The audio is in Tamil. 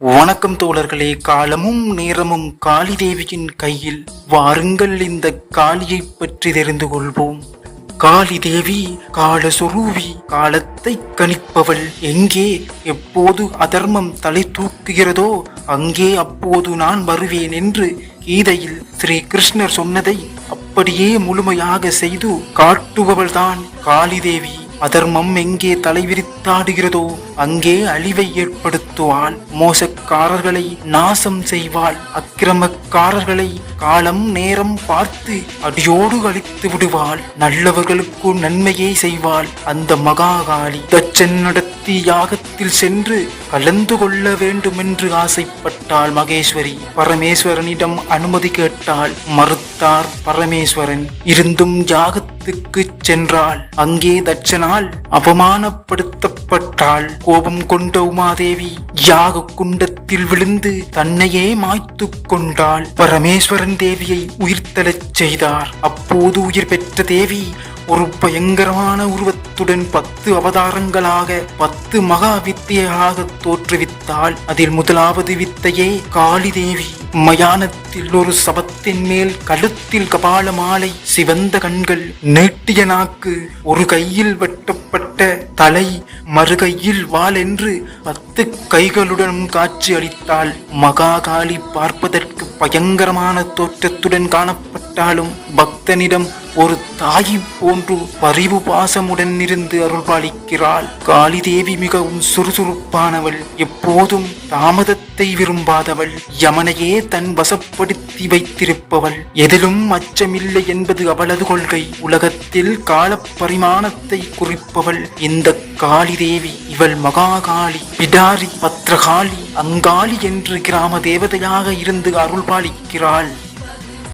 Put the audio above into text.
வணக்கம் தோழர்களே காலமும் நேரமும் காளி தேவியின் கையில். வாருங்கள் இந்த காளியை பற்றி தெரிந்து கொள்வோம். காளி தேவி காலசுரூவி காலத்தை கணிப்பவள். எங்கே எப்போது அதர்மம் தலை தூக்குகிறதோ அங்கே அப்போது நான் வருவேன் என்று கீதையில் ஸ்ரீ கிருஷ்ணர் சொன்னதை அப்படியே முழுமையாக செய்து காட்டுபவள்தான் காளி தேவி அதர்மம் எங்கே தலைவிரித்தாடுகிறதோ அங்கே அழிவை ஏற்படுத்துவாள். மோசக்காரர்களை நாசம் செய்வாள் அக்கிரமக்காரர்களை காலம் நேரம் பார்த்து அடியோடு அழித்து விடுவாள். நல்லவர்களுக்கு நன்மையை செய்வாள். அந்த மகாகாளி தச்சன் நடத்தி யாகத்தில் சென்று கலந்து கொள்ள வேண்டுமென்று ஆசைப்பட்டாள் மகேஸ்வரி. பரமேஸ்வரனிடம் அனுமதி கேட்டாள். மறுத்தார் பரமேஸ்வரன். இருந்தும் இடத்துக்கு சென்றாள். அங்கே தட்சனால் அவமானப்படுத்தப்பட்டாள் கோபம் கொண்ட உமாதேவி யாக குண்டத்தில் விழுந்து தன்னையே மாய்த்து கொண்டாள். பரமேஸ்வரன் தேவியை உயிர்த்தலச் செய்தார். அப்போது உயிர் பெற்ற தேவி ஒரு பயங்கரமான உருவத்துடன் பத்து அவதாரங்களாக பத்து மகா வித்தையாக தோற்றுவித்தாள். அதில் முதலாவது வித்தையே காளி தேவி மயானத்தில் ஒரு சபத்தின் மேல் கழுத்தில் கபால மாலை சிவந்த கண்கள் நீட்டிய நாக்கு ஒரு கையில் வெட்டப்பட்ட தலை மறுகையில் வாளென்று என்று பத்து கைகளுடன் காட்சி அளித்தாள். மகாகாளி பார்ப்பதற்கு பயங்கரமான தோற்றத்துடன் கேட்டாலும் பக்தனிடம் ஒரு தாயி போன்று பரிவு பாசமுடன் இருந்து அருள்பாலிக்கிறாள். காளி தேவி மிகவும் சுறுசுறுப்பானவள். எப்போதும் தாமதத்தை விரும்பாதவள். யமனையே தன் வசப்படுத்தி வைத்திருப்பவள். எதிலும் அச்சமில்லை என்பது அவளது கொள்கை. உலகத்தில் கால பரிமாணத்தை குறிப்பவள். இந்த காளி தேவி இவள் மகாகாளி. பிடாரி பத்ரகாளி அங்காளி என்று கிராம தேவதையாக இருந்து அருள்பாலிக்கிறாள்.